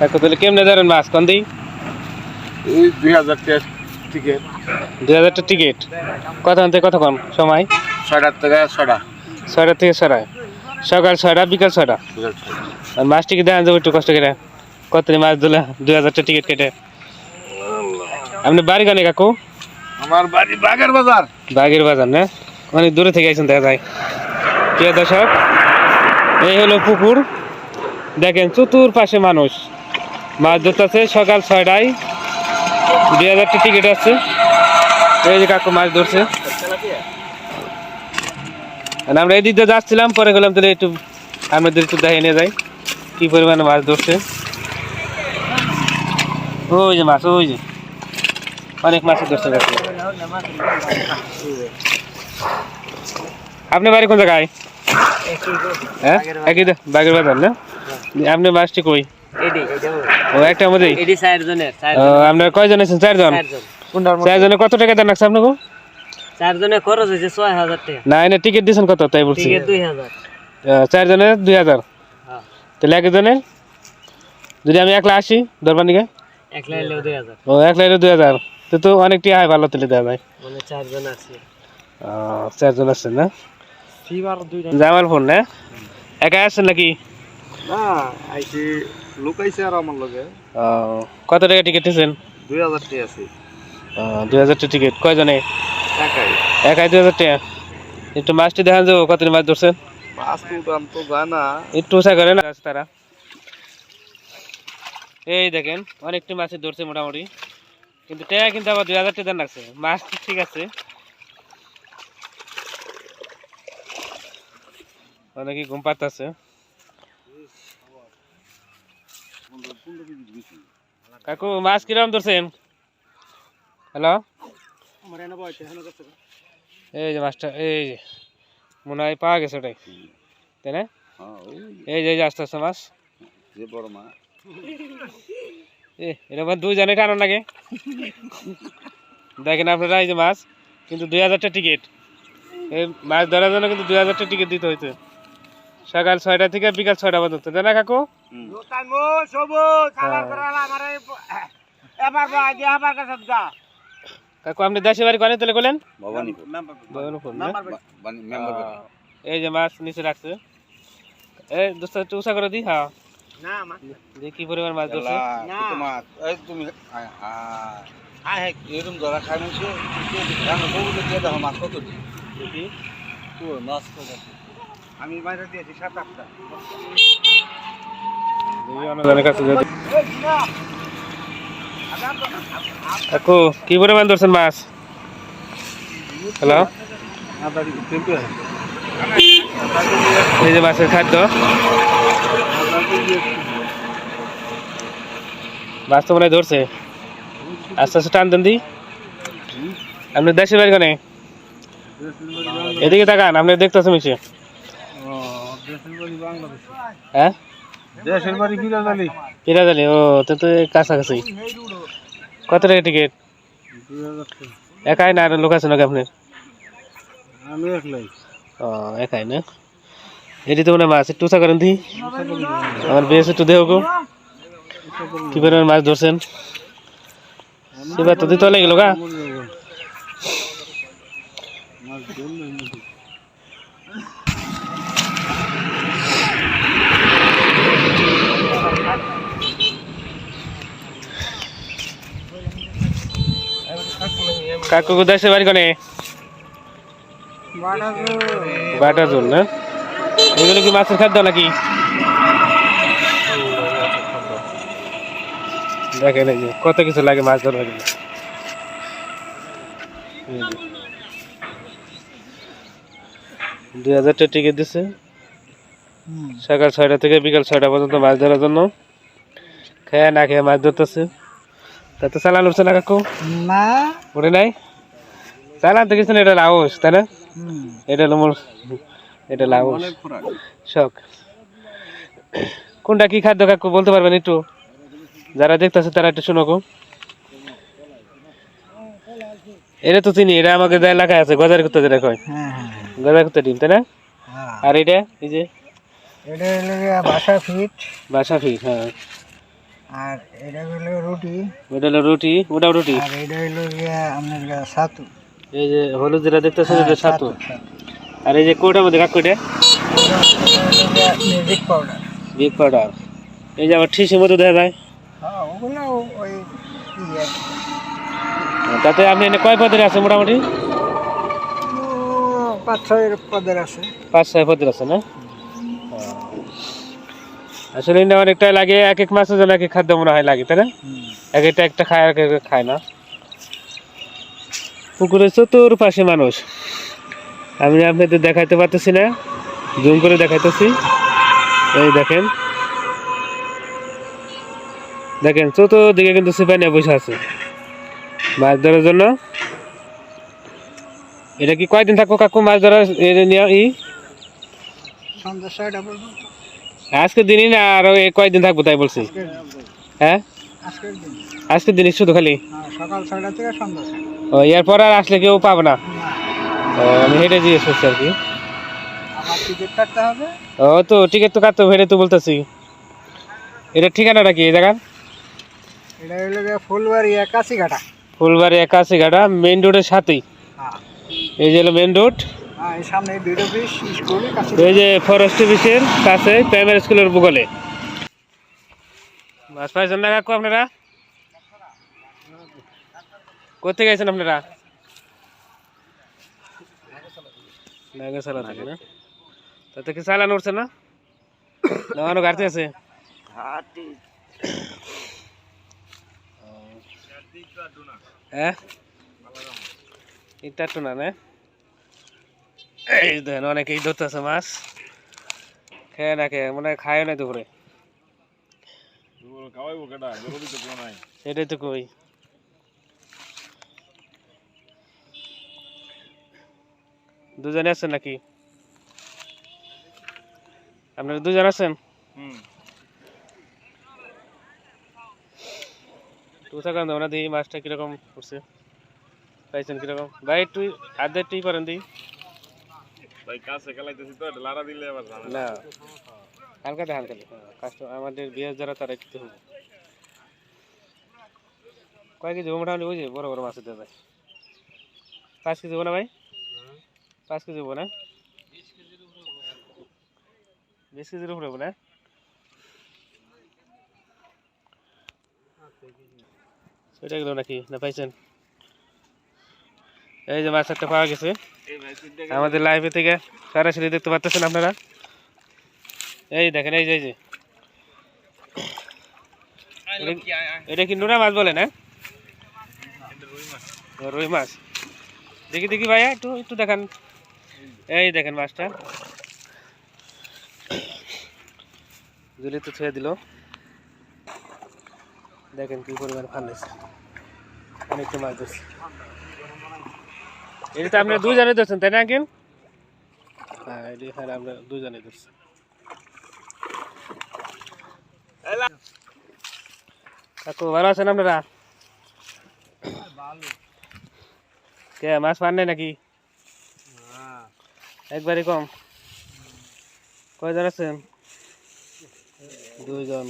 কাকু তাহলে কেমনে ধরেন মাছ কোন দিই এই দুই হাজার টাকা টিকিট দুই হাজারটা টিকিট কত থেকে কত কম সময়? ছয়টার থেকে ছটা ছয়টা থেকে ছয়টা। সকাল ছয়টা বিকাল ছয়টা। আর মাছ টিকিট দেখান যাব একটু কষ্ট করে? কত মাছ দিলে দুই হাজারটা টিকিট কেটে? আপনি বাড়ি কানে কাকু? আমার বাড়ি বাগের বাজার। বাগের বাজার না? অনেক দূরে থেকে আইছেন দেখা যায়। প্রিয় দর্শক এই হলো পুকুর। দেখেন চতুর পাশে মানুষ। মাছ ধরতেছে সকাল ছয়টায়। দুই হাজারটা টিকিট আছে। এই যে কাকু মাছ ধরছে। আমরা এই দিয়ে যাচ্ছিলাম, পরে গেলাম তাহলে একটু আমাদের একটু দেখে নিয়ে যাই, কি পরিমাণে মাছ ধরছে। ওই যে মাছ, ওই যে। অনেক মাছ ধরছে আপনি বাড়ি কোন জায়গায়? হ্যাঁ? একই বাগের বাজার না? আপনি মাছটি কই? ও একটা মধ্যেই ও, আপনার কয়জন আছেন? চারজন? চারজন। চারজনে কত টাকা দেন রাখছে আপনাকে? চারজনের খরচ হয়েছে ছয় হাজার টাকা। না এনে টিকিট দিয়েছেন কত? তাই বলছি। টিকিট দুই হাজার। দুই হ্যাঁ। তাহলে একজনের? যদি আমি একলা আসি দরবানিকে একলা এলেও দুই হাজার। ও একলা এলে দুই হাজার। তো তো অনেকটি হয় ভালো তুলে দেওয়া যায়। মানে চারজন আছে। ও, চারজন আছেন না? জামাল ফোন না? একা আসছেন নাকি? না আইসি লোক আইসে আর আমার লগে। কত টাকা টিকিট দিয়েছেন দুই হাজার টাকা আছে। দুই হাজার টাকা টিকিট কয়জনে? টাকাই একাই দুই হাজার টাকা। একটু মাছটি দেখান যাব কত মাছ ধরছেন। পাঁচ ফুটান তো জানা একটু উষা করে না। তারা। এই দেখেন অনেকটি মাছ ধরছে মোটামুটি। কিন্তু টাকা কিন্তু আবার দুই হাজার টাকা লাগছে। মাছ ঠিক আছে। অনেকে ঘুম পাচ্ছে কাকু, মাছ কীরকম ধরছেন? হ্যালো? এই যে মাছটা, এই যে, মনে হয় পাওয়া গেছে ওটাই। তাই না? এই যে আস্তে আস্তে মাছ। বড় এ এরকম দুইজনে টানো লাগে দেখেন আপনারা, এই যে মাছ, কিন্তু দুই হাজারটা টিকিট এই মাছ ধরার জন্য কিন্তু দুই হাজারটা টিকিট দিতে হয়েছে সকাল ছয়টা থেকে বিকাল ছয়টা পর্যন্ত। তাই না, কাকু? কাকু আপনি দেশে বাড়ি করেন তাহলে বলেন। ভবানীপুর। ভবানীপুর না? মেম্বার আহ, এই যে মাছ নিচে রাখছে। এই দোস্ত একটু উষা করে দিই হ্যাঁ না আমার দেখি কি পরিমাণ মাছ ধরছে? মাছ। এই তুমি আয় হায় এরকম ধরা খাই দেখো মাছ কত দেখি। মাছ কত আমি বাইরে দিয়েছি সাত আটটা দেখি অন্যজনের কাছে যদি কাকু কি পরিমাণ ধরছেন মাছ? হ্যালো এই যে মাছের খাদ্য। মাছ তো মনে হয় ধরছে। আস্তে আস্তে টান দেন দি। আপনি দেশের বাড়ি কানে? এদিকে তাকান আপনি দেখতেছেন মিশে। হ্যাঁ? দেশের বাড়ি কিরা জানি ও তো তো কাছাকাছি। কত টাকা টিকিট একাই না আর লোক আছে নাকি আপনার? আমি একলাই। ও একাই না? এটি তো মনে মাছ একটু উঁচা করেন দি। আমার বেশ একটু দেহ গো। কি পরিমাণ মাছ ধরছেন? সেবার তো দিতে লেগে গা। কাকু দেশে বাড়ি কোনে? বাটা জল না এগুলো কি মাছের খাদ্য নাকি? দেখেন এই যে কত কিছু লাগে মাছ ধরার জন্য। দুই হাজার টাকা টিকিট দিচ্ছে সকাল ছয়টা থেকে বিকাল ছয়টা পর্যন্ত মাছ ধরার জন্য। খেয়ে না খেয়ে মাছ ধরতেছে। তাতে চালান উঠছে না কাকু না। ওরে নাই? চালান তো কিছু না এটা লাউস তাই না? এটা হলো মোর এটা লাউস শখ কোনটা কি খাদ্য কাকু বলতে পারবেন একটু? যারা দেখতেছে তারা একটু শুনো। এটা তো চিনি এটা আমাকে যা এলাকায় আছে গজার কুত্তা যেটা কয়। হ্যাঁ গজার কুত্তা ডিম তাই না? হ্যাঁ। আর এটা এই যে? এটা বাসা ফিট। বাসা ফিট হ্যাঁ। আর এটা হলো রুটি। ওটা হলো রুটি ওটাও রুটি? আর এটা হলো আপনার ছাতু। এই যে হলুদ যেটা দেখতেছেন এটা ছাতু। আর এই যে কোটার মধ্যে কাক কোটে মিউজিক পাউডার। Big powder. এই যে আবার ঠিসের মতো দেখা যায়। হ্যাঁ ওগুলো ওই ইয়ে। তাতে আপনি এনে কয় পদের আছে মোটামুটি? পাঁচ ছয় পদের আছে। পাঁচ ছয় পদের আছে না? আসলে এটা অনেকটা লাগে এক এক মাসের জন্য এক এক খাদ্য মনে হয় লাগে তাই না? এক একটা একটা খায় এক এক খায় না। পুকুরের চতুর্পাশে মানুষ। আমি আপনাদের দেখাইতে পারতেছি না জুম করে দেখাইতেছি। এই দেখেন। দেখেন চতুর্দিকে কিন্তু সিপাই নিয়ে বসে আছে মাছ ধরার জন্য। এটা কি কয়দিন থাকব কাকু মাছ ধরার নিয়ে ই? সন্ধ্যা ছয়টা পর্যন্ত। আজকের দিনই না আরও এই কয়দিন থাকব তাই বলছি। হ্যাঁ? আজকে দিন। দিনই শুধু খালি? সকাল ছয়টা থেকে সন্ধ্যা ও এরপর আর আসলে কেউ পাবে না? আমি হেঁটে জিজ্ঞেস করছি আর কি। ও তো টিকিট তো কাটতে হেঁটে তো বলতেছি। এটা ঠিকানাটা কি এই জায়গার? এটা হলো ফুলবাড়ি একাশি ঘাটা। ফুলবাড়ি একাশি ঘাটা মেইন রোডের সাথেই। হ্যাঁ। এই যে হলো মেইন রোড। সামনে বিড অফিস স্কুল কাছে এই যে ফরেস্ট অফিসের কাছে প্রাইমারি স্কুলের বগলে মাছ পাইছেন না কাকু আপনারা? কোথেকে গেছেন আপনারা? নাগেশালা থেকে না? তাতে কি চালান উঠছে না? নামানো গাড়িতে আছে? হ্যাঁ? এটা তো না না? এই দেখেন অনেকেই ধরতেছে মাছ। খেয়ে না খেয়ে মনে হয় খায় না দুপুরে। এটাই তো কই। দুজনে আছেন নাকি? আপনারা দুজন আছেন? তুষা আমরা দিই মাছটা কীরকম করছে পাইছেন কীরকম? ভাই তুই আধা তুই করেন দিই না। হালকাতে হালকাতে কাস্টমার আমাদের বিয়ে যারা, তারা একটু হবে বড় বড় মাছের পাঁচ কেজি হব ভাই? পাঁচ কেজি হব বিশ কেজির উপরে হব সেটা গেল নাকি? না পাইছেন? এই যে মাছ একটা পাওয়া গেছে। আমাদের লাইভে থেকে সরাসরি দেখতে পাচ্ছেন আপনারা। এই দেখেন, এই যে এই যে। এটা- কি নোনা মাছ বলে না? রুই মাছ। দেখি দেখি ভাইয়া, একটু একটু দেখান। এই দেখেন মাছটা। জুলি তো ছুঁয়ে দিল। দেখেন কি পরিমাণ ফান্ডেছে অনেকটা মাছ ধরছে। এটা তো আপনারা দুজনে ধরছেন তাই না আঙ্কেল? হ্যাঁ এটা হ্যাঁ আমরা দুজনে ধরছি। কাকু ভালো আছেন আপনারা? কে মাছ পান নাই নাকি? একবারই কম। কয়জন আছেন? দুইজন।